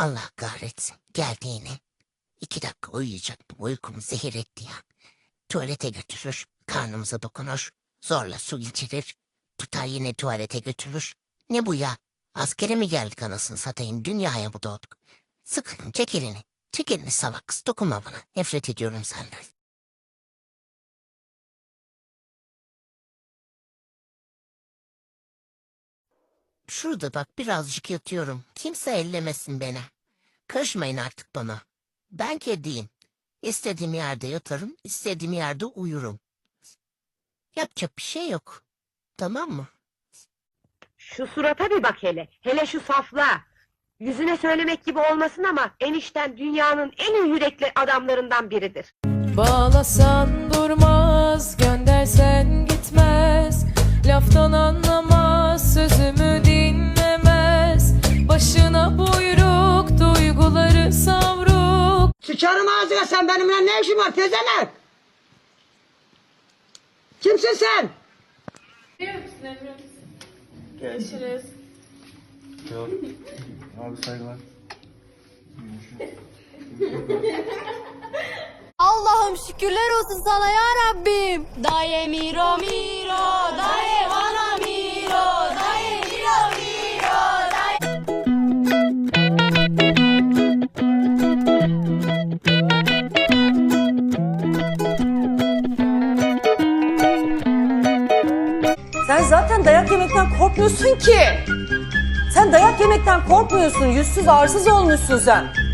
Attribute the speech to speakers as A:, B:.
A: Allah kahretsin. Geldi yine. İki dakika uyuyacaktım. Uykumu zehir etti ya. Tuvalete götürür. Karnımıza dokunur. Zorla su içirir. Tutar yine tuvalete götürür. Ne bu ya? Askere mi geldik anasını satayım? Dünyaya mı doğduk? Sıkın çek elini. Çek elini salak kız. Dokunma bana. Nefret ediyorum senden. Şurada bak birazcık yatıyorum. Kimse ellemesin beni. Karışmayın artık bana. Ben kediyim. İstediğim yerde yatarım, istediğim yerde uyurum. Yapacak bir şey yok. Tamam mı?
B: Şu surata bir bak hele. Hele şu saflığa. Yüzüne söylemek gibi olmasın ama enişten dünyanın en iyi yürekli adamlarından biridir.
C: Bağlasan durmaz, göndersen gitmez. Laftan anlamaz, sözümü. Başına buyruk, duyguları savruk.
D: Sıçarım ağzına sen benimle ne işin var tezemek? Kimsin sen?
C: Görüşürüz.
E: Abi saygılar.
F: Allah'ım şükürler olsun sana ya Rabbim. Daye miro
D: zaten dayak yemekten korkmuyorsun ki. Sen dayak yemekten korkmuyorsun. Yüzsüz arsız olmuşsun sen.